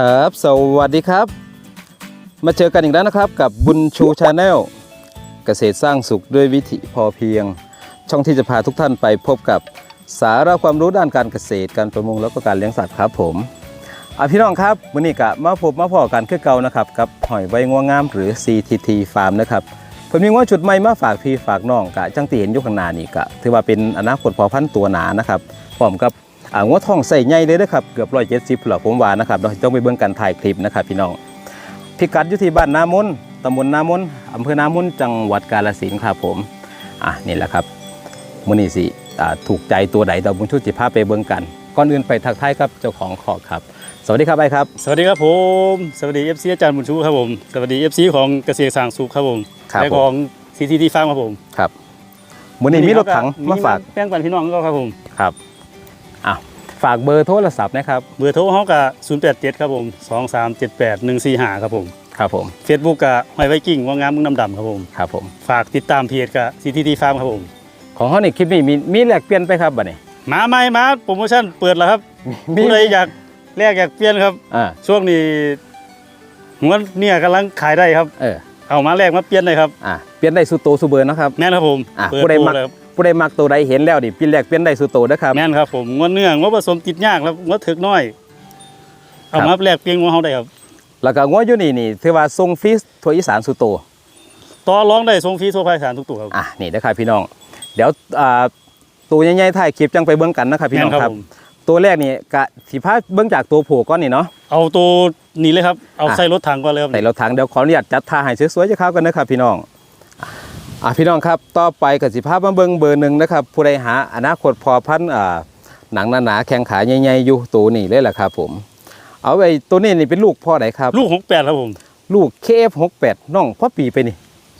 ครับ สวัสดีครับ มาเจอกันอีกแล้วนะครับ กับบุญชูชาแนลเกษตรสร้างสุขด้วยวิถีพอเพียง ช่องที่จะพาทุกท่านไปพบกับสาระความรู้ด้านการเกษตรการประมงแล้วก็การเลี้ยงสัตว์ครับผมอะพี่น้องครับวันนี้กะมาพบมาพอกันคือเก่านะครับกับหอยใบงวงงามหรือ CTT Farm นะครับผมมีงวจุดใหม่มาฝากพี่ฝากน้องกะจังตีเห็นอยู่ข้างหน้านี่กะถือว่าเป็นอนาคตพอพันตัวหนานะครับพร้อมกับ งวท้องใส่ใหญ่เลยนะครับเกือบร้อยเจ็ดสิบหรอผมว่านะครับเราต้องไปเบิ่งกันถ่ายคลิปนะครับพี่น้องพิกัดอยู่ที่บ้านนามนตำบลนามนอำเภอนามนจังหวัดกาฬสินธุ์ครับผมอะนี่แหละครับมื้อนี้สิอ่าถูกใจตัวใดเราบุญชุดจิพาไปเบิ่งกันก่อนอื่นไปทักทายครับเจ้าของขอกครับ สวัสดีครับไอ้ครับ สวัสดีครับผม สวัสดี FC อาจารย์บุญชูครับผม สวัสดี FC ของเกษตรสร้างสุขครับผมครับและผขอมง CTT Farm ครับผม ครับมื้อนี้มีรถถังมาฝากแป้งปันพี่น้องก็ครับผม ครับอะ ฝากเบอร์โทรศัพท์นะครับ เบอร์โทรเขากับ087 ครับผม 2378 145 ครับผมครับผม Facebook กับหอยไวกิ้งว่างามมึงน้ำดำครับผม ครับผม ฝากติดตามเพจกับ CTT Farm ครับผม ของเขานี่คลิปนี้มีมีแลกเปลี่ยนไปครับบัดนี้ มาไหมมาโปรโมชั่นเปิดแล้วครับมี ผู้ใดอยากแลกอยากเปลี่ยนครับ อ่าช่วงนี้หัวเนี่ยกำลังขายได้ครับ เออเอามาแลกมาเปลี่ยนเลยครับ อะเปลี่ยนได้สุดโตสุเบอร์นะครับ แม่นครับผม อะเปิดผู้ใดโปรมัก เลยครับ ผู้ใดมักตัวใดเห็นแล้วดิเปลี่ยนแลกเปลี่ยนได้สุดโตนะครับ แม่นครับผมงวเนื้องวผสมติดยากครับงวถึกน้อยเอาครัมาบแลกเปลี่ยนงวเขาได้ครับ แล้วก็งวอยู่นี่นี่ถือว่าทรงฟรีทัวร์อีสานสุดโตต่อร้องได้ทรงฟรีทั่วภาคอีสานทุกตัวครับอะนี่นะครับพี่น้อง เดี๋ยวอ่าตัวใหญ่ๆถ่ายคลิปจังไปเบิ่งกันนะครับพี่น้องแม่ครับผมตัวแรกนี่กะสิพาเบิ่งจากตัวโผก่อนนี่เนาะเอาตัวนี้เลยครับเอาอะใส่รถถังก่อนเลยครับใส่เราถังเดี๋ยวขออนุญาตจัดท่าให้สวยๆจะเข้ากันนะครับพี่น้อง อะพี่น้องครับต่อไปก็สิพามาเบิ่งเบอร์หนึ่งนะครับ ผู้ใดหาอนาคตพอพันธุ์อ่าหนังหนาๆแข้งขาใหญ่ๆอยู่ตัวนี้เลยแหละครับผม เอาไว้ตัวนี้นี่เป็นลูกพ่อไหนครับ ลูกหกแปดครับผม ลูก KF68 น้องพ่อปีไปนี่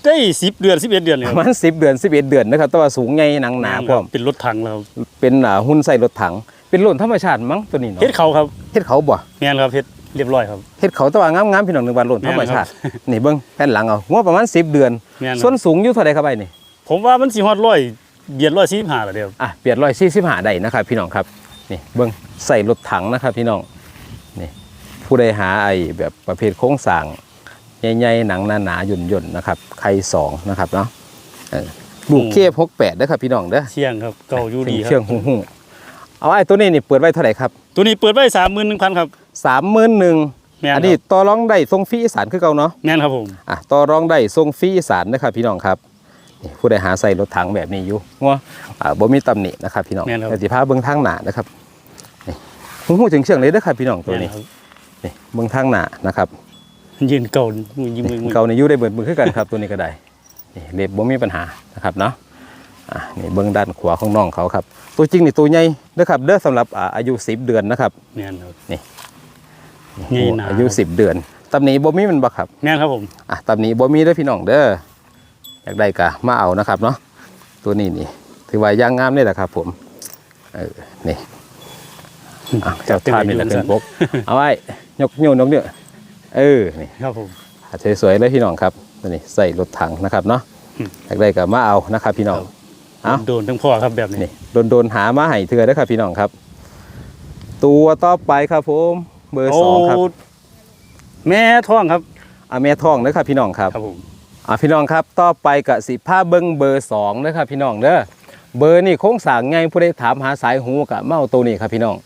ได้สิบเดือนสิบเอ็ดเดือนเลยปคระรับมาณ10เดือน11เดือนนะครับแต่ว่าสูงใหญ่หนังหนาพร้อมเป็นรถถังแล้วครับเป็นอ่าหุ้นใส่รถถัง เป็นรุ่นธรรมชาติมั้งตัวนี้เนาะเฮ็ดเขาครับเฮ็ดเขาบ่แม่นครับเฮ็ด เรียบร้อยครับ เฮ็ดเขาแต่ว่างามๆพี่น้องหนึ่งวันรุ่นธรรมชาตินี่เบิ่งแผ่นหลังเอางบประมาณ10 เดือน แม่นคส่วรันบสูงอยู่เท่าใดครับไอ้นี่ผมว่ามันสิฮอดร้อยเบียดร้อยสี่สิบห้าแล้วเดียวอะเปลี่ยน145ได้นะครับพี่น้องครับนี่เบิ่งใส่รถถังนะครับพี่น้องนี่ผู้ใดหาไอ้แบบประเภทโครงสร้างใหญ่ๆหนังหนาๆหยุ่นๆนะครับไข่สองนะครับเนาะเออลูก KF68 เด้อครับพี่น้องเด้อ เชี่ยงครับเก่าอยู่ดีคเชื่อรังบ หุ่งๆเอาไอ้ตัวนี้นี่เปิดไว้เท่าไหร่ครับตัวนี้เปิดไว้สามหมื่นหนึ่งพันครับ สามหมื่นหนึ่งแม่นอันคนี้รับต่อรองได้ทรงฟรีอีสานคือเก่าเนาะแม่นครับผม อะต่อรองได้ทรงฟรีอีสานนะครับพี่น้องครับนี่ผู้ใดหาใส่รถถังแบบนี้อยู่งัว อ่าบ่มีตำหนินะครับพี่น้องแม่นครับ แต่สิพาเบิ่งทางหน้านะครับนี่หูหูถึงเชื่องเลยเด้อครับพี่น้องตัวนี้แม่ครับนี่เบิ่งทางหน้านะครับ ยืนเก่ามือยิงมือมือเก่าในอยู่ได้เบิดมือคือกันครับ ตัวนี้ก็ได้นี่เล็บบ่มีปัญหานะครับเนาะอะนี่เบิ่งด้านขวาของน้องเขาครับ ตัวจริงนี่ตัวใหญ่เด้อครับเด้อสำหรับอ่าอายุ 10 เดือนนะครับแม่นครับนี่ ใหญ่หนาอายุ10เดือนตำหนิบ่มีมันบ่ครับแม่นครับผมอะตำหนี้บ่มีเด้อพี่น้องเด้ออยากได้กะมาเอานะครับเนาะตัวนี้นี่ ถือว่าย่างงามนี่แหละครับ ผมเออนี่อะเจ้าท่านนี่แหละเป็นพกเอาไว้ยกโยนนกเนี่ยเออนี่ครับผมอะสวยๆเลยพี่น้องครับตัวนี้ใส่รถถังนะครับเนาะอืมอยากได้กะมาเอานะครับ พี่น้องครับเอาโดนทั้งพ่อครับแบบนี้นี่โดนๆหามาให้เถื่อเด้อครับพี่น้องครับ ตัวต่อไปครับผม เบอร์สองครับโแม่ท้องครับอาเมทองเด้อครับพี่น้องครับครับผมอะพี่น้องครับต่อไปกับสิผ้าเบิ้งเบอร์สองนะครับพี่น้องเด้อเบอร์นี่โค้งสร้างไงผู้ใดถามหาสายหูกะเมาตัวนี้ครับพี่น้อง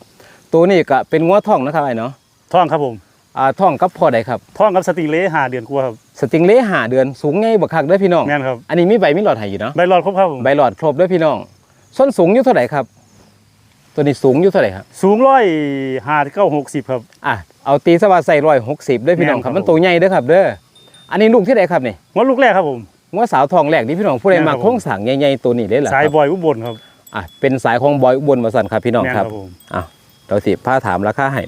ตัวนี้ก็เป็นงัวท่องนะครับไอ้เนาะท้องครับผมอ่าท่องกับพ่อใดครับ ท้องกับสติงเล่หาเดือนกว่าครับสติงเล่หาเดือนสูงไงบักคักเด้อพี่น้องแม่นครับอันนี้มีใบมีหลอดให้อยู่เนาะใบรอดครบครับผมใบหลอดครบเด้อพี่น้อง ส้นสูงอยู่เท่าไหร่ครับ ตัวนี้สูงอยู่เท่าไหร่ครับสูงร้อยหาเก้าหกสิบครับอะเอาตีสว่าใส่ร้อยหกสิบเด้อพี่น้องครับแม่นครับมันตัวใหญ่เด้อครับเด้ออันนี้ลูกที่ใดครับนี่งวดลูกแรกครับผมงัวสาวทองแรกนี่พี่น้องผู้ใดแม่นครัมาบผมโค้งสร้างใหญ่ๆตัวนี้ได้เหรอคสายรับบอยอุบลครับอะเป็นสายของบอยอุบลมาสั่นครับพี่น้องแม่นคครัรับบผมอ้าวเราสิผ้าถามราคาให้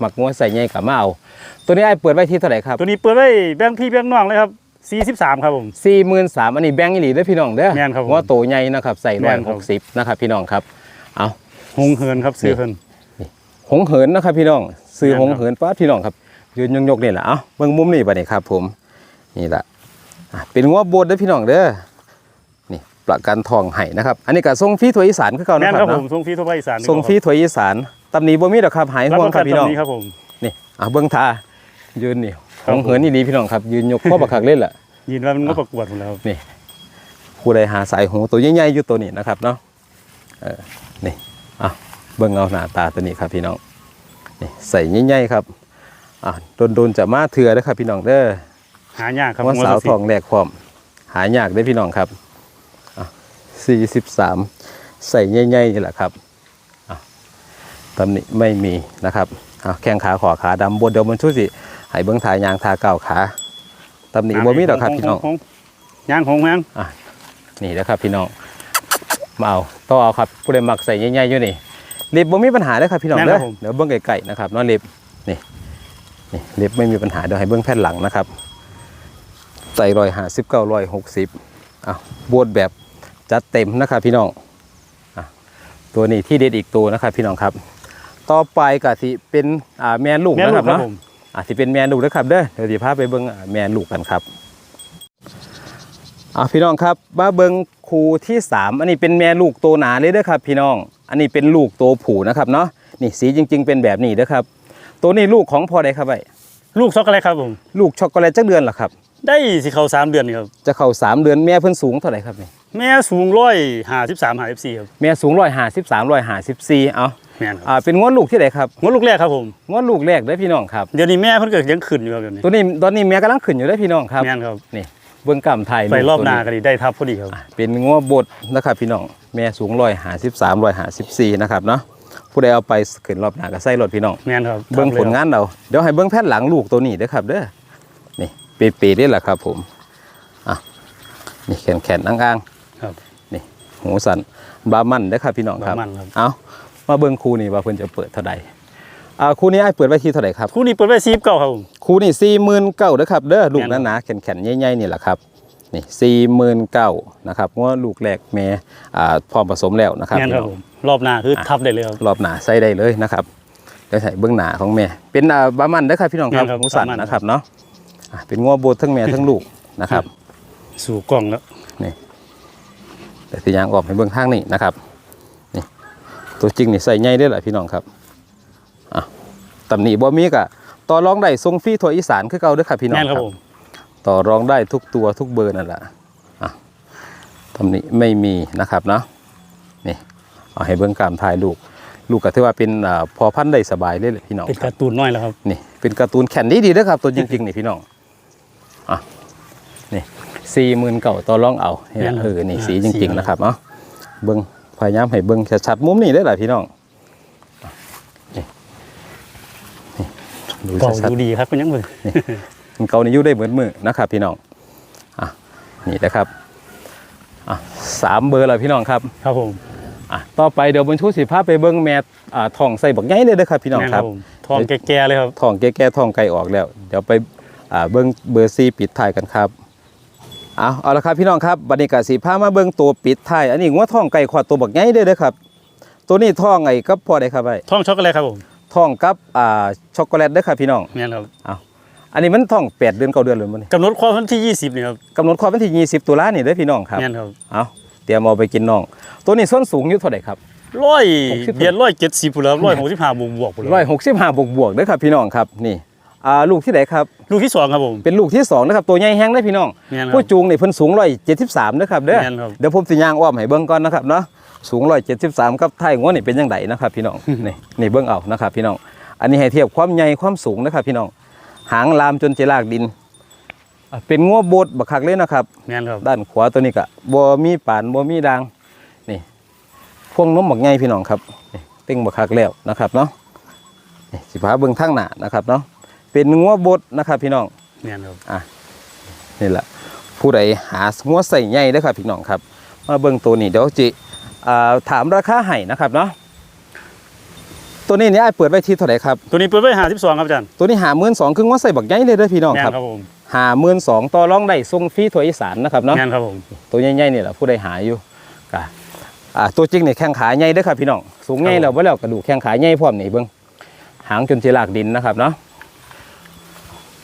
หมักงัวใส่ใหญ่กับมาเอาตัวนี้ไอ้เปิดไว้ที่เท่าไหร่ครับตัวนี้เปิดไว้แบงค์พี่แบงค์น้องเลยครับสี่สิบสามครับผมสี่หมื่นสามอันนี้แบงค์อีหลีเด้อพี่น้องเด้อแม่นครับผมงัวโตใหญ่นะครับใส่แม่ร้อยนคหรับกสิบนะครับพี่น้องครับเอา หงเหินครับซื้อเหินหงเหินนะครับพี่น้องซื้อแม่นหครับงเหินป้าดพี่น้องครับยืนยกๆนี่แหละเอ้าเบิ่งมุมนี่บัดนี้ครับ ผมนี่แหละอะเป็นงัวโบดเด้อพี่น้องเด้อนี่ประกันทองให้นะครับ อันนี้ก็ทรงฟรีถวยอีสานคือเก่าแม่นะนคครัรับบผเนาะมทรงฟรีทั่วไปอีสานทรงฟรีถวยอีสานตำหนี้บ่มีดอกครับหายรับห่วงประคกัรันบพี่น้องตำนี้ครับผมนี่อะเบิ้งทายืนนี่คขรับองเหินนี่ดีพี่น้องครับ ยืนยกข้อบักคักเล่นล่ะยินว่ามันก็ประกวดหมดแล้วนี่ผู้ใดหาสายหูตัวใหญ่ๆอยู่ตัวนี้นะครับเนาะเออนี่ อะเบิ้งเอาหน้าตาตัวนี้ครับพี่น้องนี่ใส่ใหญ่ๆครับอะโดนๆจะมาเถื่อเด้อครับพี่น้องเด้อหายากครับว่าหัสาวละสิทองแรกพร้อม หายากได้อพี่น้องครับสี่สิบสามใส่ใหญ่ๆนี่แหละครับอะตำหนิไม่มีนะครับอะแข้งขาขอขาดำบนเดียวมันชุดสิให้เบิ้งทายางทาเก่าขาตำหนิบ่มีดอกครับพี่น้องหย่างของย่างนี่นะครับพี่น้อง มาเอาต้องเอาครับผู้ใดมักใส่ใหญ่ๆอยู่นี่เล็บบ่มีปัญหาเลยครับพี่น้องเด้อเดี๋ยวเบิ้งไก่ๆนะครับเน้องเล็บนี่นี่เล็บไม่มีปัญหาเดี๋ยวให้เบิ้งแผ่นหลังนะครับใส่รอยหาสิบเก้ารอยหกสิบอะบวดแบบจัดเต็มนะครับพี่น้องอะตัวนี้ที่เด็ดอีกตัวนะครับพี่น้องครับ ต่อไปก็ที่เป็นอ่าแม่ลูกแม่นะลูคกรับครับเนาะผมอะที่เป็นแม่ลูกนะครับเด้อเดี๋ยวสิพาไปเบิ่งอะแม่ลูกกันครับอะพี่น้องครับมาเบิ่ง คูที่สามอันนี้เป็นแม่ลูกโตวหนาเลยเด้อครับ พี่น้อง อันนี้เป็นลูกโตวผูนะครับเนาะนี่สีจริง ๆ เป็นแบบนี้เด้อครับ ตัวนี้ลูกของพ่อใดครับไอ้ลูกช็อกโกแลตครับผมลูกช็อกโกแลตจักเดือนเหรอครับ ได้สิเขาสามเดือนครับจะเข้าสามเดือนแม่เพิ่นสูงเท่าไหร่ครับนี่แม่สูงร้อยห้าสิบสามห้าสิบสี่ครับแม่สูงร้อยห้าสิบสามร้อยห้าสิบสี่เอาแม่นครับอ่าเป็นงวดลูกที่ไหนครับงวดลูกแรกครับผมงวดลูกแรกเด้อพี่น้องครับเดี๋ยวนี้แม่เพิ่นเกิดยังขึ้นอยู่ครับเดี๋ยวนี้ตัวนี้ตอนนี้แม่กำลังขึ้นอยู่เด้อพี่น้องครับแม่นครับนี่ เบื้องกำไทยไปรอบตัวหน้าก็ดีได้ทับพอดีครับอะเป็นงัวบดนะครับพี่น้องแม่สูงร้อยหาสิบสามร้อยหาสิบสี่นะครับเนาะผู้ใดเอาไปขึ้นรอบหน้าก็ใส่รถพี่น้องแม่นครับเบิ้งทัผยลครับงานเราเดี๋ยวให้เบิ้งแพทย์หลังลูกตัวนี้เด้อครับเด้อนี่เปๆนี่แหละครับผมอะนี่แขนแขนๆอ้างครับๆนี่หูสันบามันเด้อครับพี่น้องครับบามันครับเอามาเบิ้งคู่นี่ว่าเพิ่นจะเปิดเท่าใดอ่าคู่นี้ไอ้ายเปิดไว้ที่เท่าไหร่ครับคู่นี้เปิดไว้ซีบเก่าครับผม คู่นี่สี่หมื่นเก้าเด้อครับเด้อลูกแม่นหนาๆแข็งๆใหญ่ๆนี่แหละครับนี่สี่หมื่นเก้านะครับว่าลูกแรกแม่อ่าพร้อมผสมแล้วนะครับแม่นพี่ครับน้องผมรอบหน้าคือทับได้เลยครับรอบหนาใส่ได้เลยนะครับเดี๋ยวใส่เบื้องหนาของแม่ เป็นอ่าบามันเด้อครับพี่น้องครับแม่นครับหมูสันบามันนะครับเนาะอะเป็นงัวโบดทั้งแม่ทั้งลูกนะครับ สู่กล่องแล้วแต่ที่ยางออกให้เบื้องข้างนี่นะครับนี่ตัวจริงนี่ใส่ใหญ่ได้อแหละพี่น้องครับอะตำหนิบ่มีกะ ต่อรองได้ทรงฟรีทั่วอีสานคือเก่าเด้อครับพี่น้องแม่นคครัรับบผมต่อรองได้ทุกตัวทุกเบอร์นั่นแหละอะตำหนิไม่มีนะครับเนาะนี่เอาให้เบิ้งกามถ่ายลูก ลูกก็ถือว่าเป็นอ่าพอพันธุ์ได้สบายเลยแหละพี่น้องเป็นครักาบร์ตูนน้อยแล้วครับนี่เป็นการ์ตูนแข่นดีดีนะครับ ตัวจริงๆนี่พี่น้องอะนี่สี่หมื่นเก่าต่อรองเอาเนี่ยแม่นครับเออนี่อ่าสีจริงสีๆนะครับเนาะเบิ้งพยายามให้เบิ้งชัดๆมุมนี่ได้อหละพี่น้องอะนี่นี่ดู เก่าชัดๆดูดีครับคุณยังมือมันเกาในยุได้เหมือนมือนะครับพี่น้องอะนี่นะครับอะสามเบอร์แล้วพี่น้องครับ ครับผมอะต่อไปเดี๋ยวบรรทุสิภาพไปเบิ้งแมทอ่าทองใส่บักใหญ่เลยเด้อครับพี่น้องแม่นครับผมทองแก่ๆเลยครับทองแก่ๆทองไก่ออกแล้ว เดี๋ยวไปอ่าเบิ้งเบอร์ซีปิดท้ายกันครับเอาเอาละครับพี่น้องครับบัดนี้กสีผ้ามาเบิ้งตัวปิดท้ายอันนี้ว่าทองไก่ขอดตัวบักใหญ่เลยเด้อครับ ตัวนี้ทองไอ้กับพอได้ครับไอ้ทองช็อกโกแลตครับผม ทองกับอ่าช็อกโกแลตเด้อครับพี่น้องแม่นครับเอาอันนี้มันทองแปดเดือนเก้าเดือนเลยมันกำหนดความวันที่ 20นี่ครับกำหนดความวันที่20ตุลานี่เด้อพี่น้องครับแม่นครับเอาเตรียมเอาไปกินน้อง ตัวนี้ส้นสูงอยู่เท่าไหร่ครับ ร้อยหกสิบเบียดร้อยเจ็ดสิบแล้วร้อยหกสิบห้าบวกบวกๆร้อยหกสิบห้าบวกบวกๆเด้อครับพี่น้องครับนี่ อ่าลูกที่ไหนครับ ลูกที่สองครับผม เป็นลูกที่สองนะครับตัวใหญ่แห้งได้อพี่น้อง แม่นครัผู้บจูงนี่เพิ่นสูงร้อยเจ็ดสิบสามนะครับเด้อแม่นครับ เดี๋ยวผมสิย่างอ้อมให้เบิ่งก่อนนะครับเนาะสูงร้อยเจ็ดสิบสามกับไทยงวนี่เป็นยังไงนะครับพี่น้อง นี่นี่เบิ่งเอานะครับพี่น้อง อันนี้ให้เทียบความใหญ่ความสูงนะครับพี่น้องหางลามจนจะลากดินอะเป็นงัวโบดบักคักเลยนะครับ แม่นครับด้านขวาตัวนี้ก็บ่มีปานบ่มีดางนี่พวงนมบักไงพี่น้องครับนี่เต็งบักคักแล้วนะครับเนาะนี่สิพาเบิ่งทางหน้านะครับเนาะ เป็นงัวบดนะครับพี่น้องแม่นครับนี่แหละผู้ใดหางัวใส่ใหญ่เด้อครับพี่น้องครับมาเบิ่งตัวนี้เดี๋ยวจิอ่าถามราคาให้นะครับเนาะตัวนี้เนี่ยไอ้ายเปิดไว้ที่เท่าไหร่ครับตัวนี้เปิดไว้ห้าสิบสองครับอาจารย์ตัวนี้หาหมื่นสองคืองัวใส่บักใหญ่เลยเด้อพี่น้องแม่นครับครับผมหาหมื่นสองต่อรองได้ทรงฟรีถั่วอีสานนะครับเนาะแม่นครับผมตัวใหญ่ๆนี่แหละผู้ใดหาอยู่ก็อ่าตัวจริงเนี่ยแข้งขาใหญ่เด้อครับพี่น้องสูงใหญ่แล้วบ่แล้วกระดูกแข้งขาใหญ่พร้อมนี่เบิ่งหางจนสิลากดินนะครับเนาะ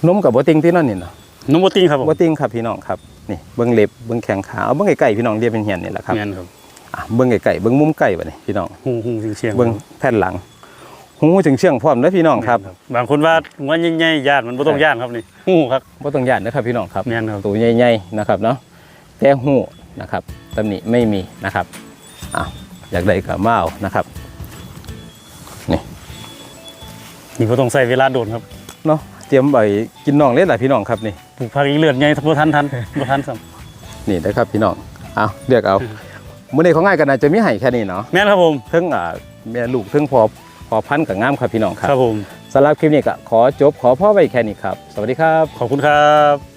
นมกับบ่ติงที่นั่นนี่เนาะนมโบติงครับผมบ่ติงครับพี่น้องครับนี่เบิ่งเล็บเบิ่งแข้งขาเอาเบิ่งไก่ๆพี่น้องเรียบเป็นเหียนนี่แหละครับแม่นครับอะเบิ่งไก่ๆเบิ่งมุมไก่บัดนี้พี่น้องหูหูเชียงๆเบิ่งแผ่นหลังหูถึงเชื่องพร้อมเด้อพี่น้องครับ บางคนว่าหัวใหญ่ๆย่านมันบ่ต้องย่านครับนี่ฮู้ครับบ่ต้องย่านนะครับพี่น้องครับแม่นครับตัวใหญ่ๆนะครับเนาะแต่หูนะครับตำหนิไม่มีนะครับอะอยากได้กับมาเอานะครับนี่บ่ต้องใส่เวลาโดนครับเนาะเต รียมใบกินน่องเล่นหลายพี่น้องครับนี่ปลูกผักอีกเลือดใหญ่บ่ทันทันบ่ทันซ้ำนี่นะครับพี่น้องเอาเลือกเอามื้อนี้ของง่ายกันนะจะมีให้แค่นี้เนาะแม่นครับผมเพิ่งอ่าแม่ลูกเพิ่งพอพอพันธุ์กับงามครับพี่น้องคครับรับผมสำหรับคลิปนี้ก็ขอจบขอพ่อไว้แค่นี้ครับ สวัสดีครับ ขอบคุณครับ